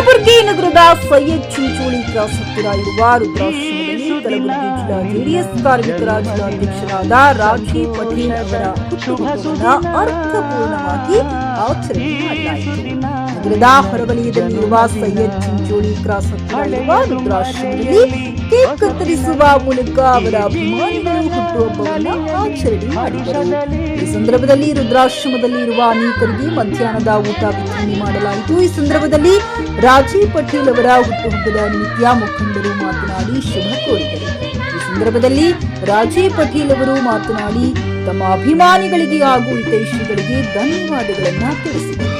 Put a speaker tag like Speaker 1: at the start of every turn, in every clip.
Speaker 1: ಕಲಬುರಗಿ ನಗರದ ಸೈಯದ್ ಚಿಂಚೋಳಿ ಕ್ರಾಸ್ ಹತ್ತಿರ ಇರುವ ಕಲಬುರಗಿ ರಾಜೀವ್ ಪಟೇಲ್ ಅವರ ಹುಟ್ಟುಹಬ್ಬವನ್ನು ಅರ್ಥಪೂರ್ಣವಾಗಿ ಆಚರಣೆ ಹೊರವಲಯದಲ್ಲಿರುವ ಸೈಯದ್ ಚಿಂಚೋಳಿ ಕ್ರಾಸ್ ರುದ್ರಾಶ್ರಮದಲ್ಲಿ ಕೇಕ್ ಕತ್ತರಿಸುವ ಮೂಲಕ ಅವರ ಅಭಿಮಾನಿಗಳು ಹುಟ್ಟುಹಬ್ಬವನ್ನು ಆಚರಣೆ ಮಾಡಿದರು. ಈ ಸಂದರ್ಭದಲ್ಲಿ ರುದ್ರಾಶ್ರಮದಲ್ಲಿ ಇರುವ ಅನೇಕರಿಗೆ ಮಧ್ಯಾಹ್ನದ ಊಟ ವಿತರಣೆ ಮಾಡಲಾಯಿತು. ಈ ಸಂದರ್ಭದಲ್ಲಿ ರಾಜೀವ್ ಪಟೇಲ್ ಅವರ ಹುಟ್ಟುಹಬ್ಬದ ನಿಮಿತ್ತ ಮುಖಂಡರು ಮಾತನಾಡಿ ಶುಭ ಕೋರಿದರು ಈ ಸಂದರ್ಭದಲ್ಲಿ ರಾಜೇ ಪಟೇಲ್ ಅವರು ಮಾತನಾಡಿ ತಮ್ಮ ಅಭಿಮಾನಿಗಳಿಗೆ ಹಾಗೂ ಹಿತೈಷಿಗಳಿಗೆ ಧನ್ಯವಾದಗಳನ್ನು ತಿಳಿಸಿದರು.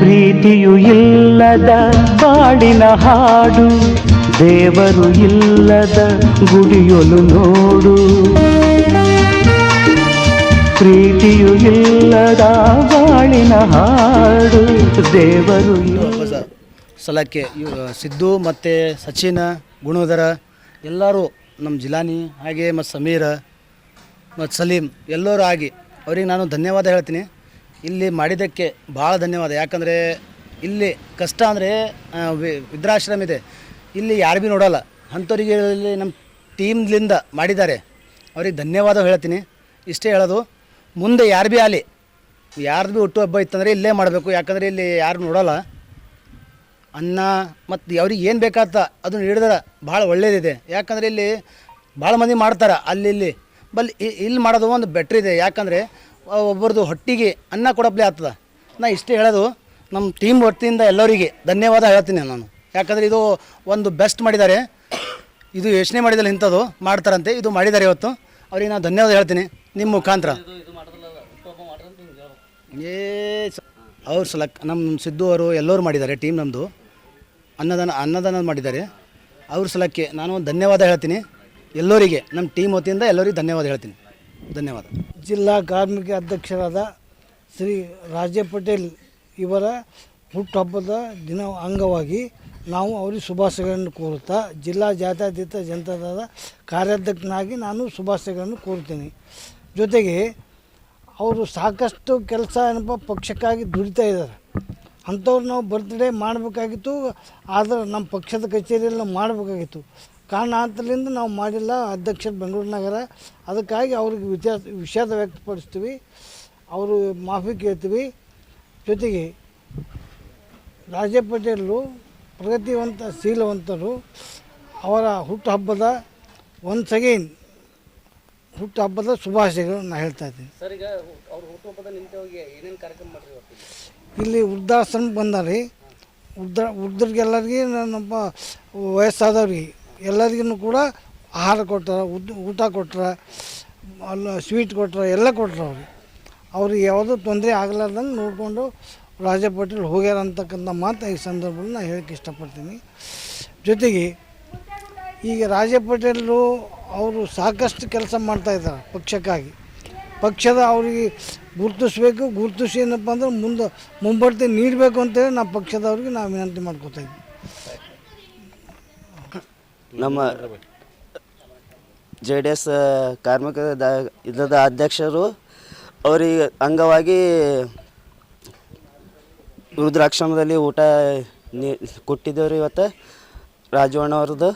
Speaker 2: ಪ್ರೀತಿಯು ಇಲ್ಲದ ಬಾಳಿನ ಹಾಡು ದೇವರು ಇಲ್ಲದ ಗುಡಿಯೊಲು ನೋಡು ಪ್ರೀತಿಯು ಇಲ್ಲದ ಬಾಳಿನ ಹಾಡು. ದೇವರು
Speaker 3: ಸಲಕ್ಕೆ ಸಿದ್ದು ಮತ್ತು ಸಚಿನ್, ಗುಣೋದರ, ಎಲ್ಲರೂ ನಮ್ಮ ಜಿಲಾನಿ ಹಾಗೆ ಮತ್ತು ಸಮೀರ, ಮತ್ತು ಸಲೀಂ ಎಲ್ಲರೂ ಆಗಿ ಅವ್ರಿಗೆ ನಾನು ಧನ್ಯವಾದ ಹೇಳ್ತೀನಿ. ಇಲ್ಲಿ ಮಾಡಿದ್ದಕ್ಕೆ ಭಾಳ ಧನ್ಯವಾದ. ಯಾಕಂದರೆ ಇಲ್ಲಿ ಕಷ್ಟ ಅಂದರೆ ವಿದ್ರಾಶ್ರಮ ಇದೆ. ಇಲ್ಲಿ ಯಾರು ಭೀ ನೋಡಲ್ಲ. ಅಂಥವ್ರಿಗೆ ನಮ್ಮ ಟೀಮ್ಲಿಂದ ಮಾಡಿದ್ದಾರೆ. ಅವ್ರಿಗೆ ಧನ್ಯವಾದ ಹೇಳ್ತೀನಿ. ಇಷ್ಟೇ ಹೇಳೋದು. ಮುಂದೆ ಯಾರು ಭೀ ಆಗಲಿ ಯಾರ್ದು ಭೀ ಹುಟ್ಟು ಹಬ್ಬ ಇತ್ತಂದರೆ ಇಲ್ಲೇ ಮಾಡಬೇಕು. ಯಾಕಂದರೆ ಇಲ್ಲಿ ಯಾರು ನೋಡಲ್ಲ. ಅನ್ನ ಮತ್ತು ಅವ್ರಿಗೆ ಏನು ಬೇಕಾತ ಅದನ್ನು ಹಿಡಿದ್ರೆ ಭಾಳ ಒಳ್ಳೇದಿದೆ. ಯಾಕಂದರೆ ಇಲ್ಲಿ ಭಾಳ ಮಂದಿ ಮಾಡ್ತಾರೆ ಅಲ್ಲಿ ಇಲ್ಲಿ. ಬಲ್ ಇಲ್ಲಿ ಮಾಡೋದು ಒಂದು ಬೆಟ್ರ್ ಇದೆ. ಯಾಕಂದರೆ ಒಬ್ಬರದು ಹೊಟ್ಟಿಗೆ ಅನ್ನ ಕೊಡಪ್ಲೆ ಆಗ್ತದೆ. ನಾ ಇಷ್ಟೇ ಹೇಳೋದು. ನಮ್ಮ ಟೀಮ್ ವತಿಯಿಂದ ಎಲ್ಲರಿಗೆ ಧನ್ಯವಾದ ಹೇಳ್ತೀನಿ ನಾನು. ಯಾಕಂದರೆ ಇದು ಒಂದು ಬೆಸ್ಟ್ ಮಾಡಿದ್ದಾರೆ. ಇದು ಯೋಚನೆ ಮಾಡಿದಲ್ಲಿ ಇಂಥದ್ದು ಮಾಡ್ತಾರಂತೆ. ಇದು ಮಾಡಿದ್ದಾರೆ ಇವತ್ತು. ಅವ್ರಿಗೆ ನಾನು ಧನ್ಯವಾದ ಹೇಳ್ತೀನಿ. ನಿಮ್ಮ ಮುಖಾಂತರ. ಏ ಅವ್ರ ಸಲಕ್ ನಮ್ಮ ಸಿದ್ದು ಅವರು ಎಲ್ಲರೂ ಮಾಡಿದ್ದಾರೆ ಟೀಮ್ ನಮ್ಮದು ಅನ್ನದಾನ ಅನ್ನದಾನ ಮಾಡಿದ್ದಾರೆ. ಅವ್ರ ಸಲಕ್ಕೆ ನಾನು ಧನ್ಯವಾದ ಹೇಳ್ತೀನಿ. ಎಲ್ಲರಿಗೆ ನಮ್ಮ ಟೀಮ್ ವತಿಯಿಂದ ಎಲ್ಲರಿಗೆ ಧನ್ಯವಾದ ಹೇಳ್ತೀನಿ. ಧನ್ಯವಾದ.
Speaker 4: ಜಿಲ್ಲಾ ಕಾರ್ಮಿಕ ಅಧ್ಯಕ್ಷರಾದ ಶ್ರೀ ರಾಜೇ ಪಟೇಲ್ ಇವರ ಹುಟ್ಟುಹಬ್ಬದ ದಿನ ಅಂಗವಾಗಿ ನಾವು ಅವರಿಗೆ ಶುಭಾಶಯಗಳನ್ನು ಕೋರುತ್ತಾ, ಜಿಲ್ಲಾ ಜಾತ್ಯತೀತ ಜನತಾದ ಕಾರ್ಯಾಧ್ಯಕ್ಷನಾಗಿ ನಾನು ಶುಭಾಶಯಗಳನ್ನು ಕೋರುತ್ತೇನೆ. ಜೊತೆಗೆ ಅವರು ಸಾಕಷ್ಟು ಕೆಲಸ ಏನಪ್ಪ ಪಕ್ಷಕ್ಕಾಗಿ ದುಡಿತಾ ಇದ್ದಾರೆ. ಅಂಥವ್ರು ನಾವು ಬರ್ತ್ಡೇ ಮಾಡಬೇಕಾಗಿತ್ತು, ಆದರೆ ನಮ್ಮ ಪಕ್ಷದ ಕಚೇರಿಯಲ್ಲಿ ನಾವು ಮಾಡಬೇಕಾಗಿತ್ತು. ಕಾರಣಾಂತರದಿಂದ ನಾವು ಮಾಡಿಲ್ಲ ಅಧ್ಯಕ್ಷರು ಬೆಂಗಳೂರು ನಗರ. ಅದಕ್ಕಾಗಿ ಅವ್ರಿಗೆ ವಿಚಾರ ವಿಷಾದ ವ್ಯಕ್ತಪಡಿಸ್ತೀವಿ. ಅವರು ಮಾಫಿ ಕೇಳ್ತೀವಿ. ಜೊತೆಗೆ ರಾಜೇ ಪ್ರಗತಿವಂತ, ಶೀಲವಂತರು ಅವರ ಹುಟ್ಟುಹಬ್ಬದ ಒನ್ಸ್ ಅಗೈನ್ ಹುಟ್ಟುಹಬ್ಬದ ಶುಭಾಶಯಗಳು ನಾನು ಹೇಳ್ತಾ ಇದ್ದೀನಿ.
Speaker 3: ಸರ್ ಈಗ ಅವ್ರ ಹುಟ್ಟುಹಬ್ಬದ ಹೋಗಿ ಏನೇನು ಕಾರ್ಯಕ್ರಮ ಮಾಡಿರಿ
Speaker 4: ಇಲ್ಲಿ ವೃದ್ಧಾಶ್ರಮ ಬಂದಾರಿ. ವೃದ್ಧ ವೃದ್ಧರಿಗೆಲ್ಲರಿಗೆ ನಮ್ಮ ವಯಸ್ಸಾದವ್ರಿಗೆ ಎಲ್ಲರಿಗೂ ಕೂಡ ಆಹಾರ ಕೊಟ್ಟಾರ ಊಟ ಕೊಟ್ರ ಅಲ್ಲ ಸ್ವೀಟ್ ಕೊಟ್ರ ಎಲ್ಲ ಕೊಟ್ಟರು ಅವ್ರಿಗೆ ಅವ್ರಿಗೆ ಯಾವುದೂ ತೊಂದರೆ ಆಗಲಾರ್ದಂಗೆ ನೋಡಿಕೊಂಡು ರಾಜ ಪಟೇಲ್ ಹೋಗ್ಯಾರ ಅಂತಕ್ಕಂಥ ಮಾತು ಈ ಸಂದರ್ಭದಲ್ಲಿ ನಾನು ಹೇಳಕ್ಕೆ ಇಷ್ಟಪಡ್ತೀನಿ. ಜೊತೆಗೆ ಈಗ ರಾಜ ಅವರು ಸಾಕಷ್ಟು ಕೆಲಸ ಮಾಡ್ತಾಯಿದ್ದಾರೆ ಪಕ್ಷಕ್ಕಾಗಿ. ಪಕ್ಷದ ಅವರಿಗೆ ಗುರುತಿಸ್ಬೇಕು, ಗುರುತಿಸಿ ಏನಪ್ಪ ಅಂದ್ರೆ ಮುಂದೆ ಮುಂಬಡ್ತಿ ನೀಡಬೇಕು ಅಂತೇಳಿ ನಾವು ಪಕ್ಷದವ್ರಿಗೆ ನಾವು ವಿನಂತಿ ಮಾಡ್ಕೋತಾ ಇದ್ವಿ
Speaker 5: ನಮ್ಮ ಜೆ ಡಿ ಎಸ್ ಕಾರ್ಮಿಕ ದ ಇದರ ಅಧ್ಯಕ್ಷರು ಅವರಿಗೆ ಅಂಗವಾಗಿ ರುದ್ರಾಕ್ಷಮದಲ್ಲಿ ಊಟ ನೀ ಕೊಟ್ಟಿದ್ದೇವ್ರಿ ಇವತ್ತು ರಾಜವಣ್ಣವ್ರದ್ದು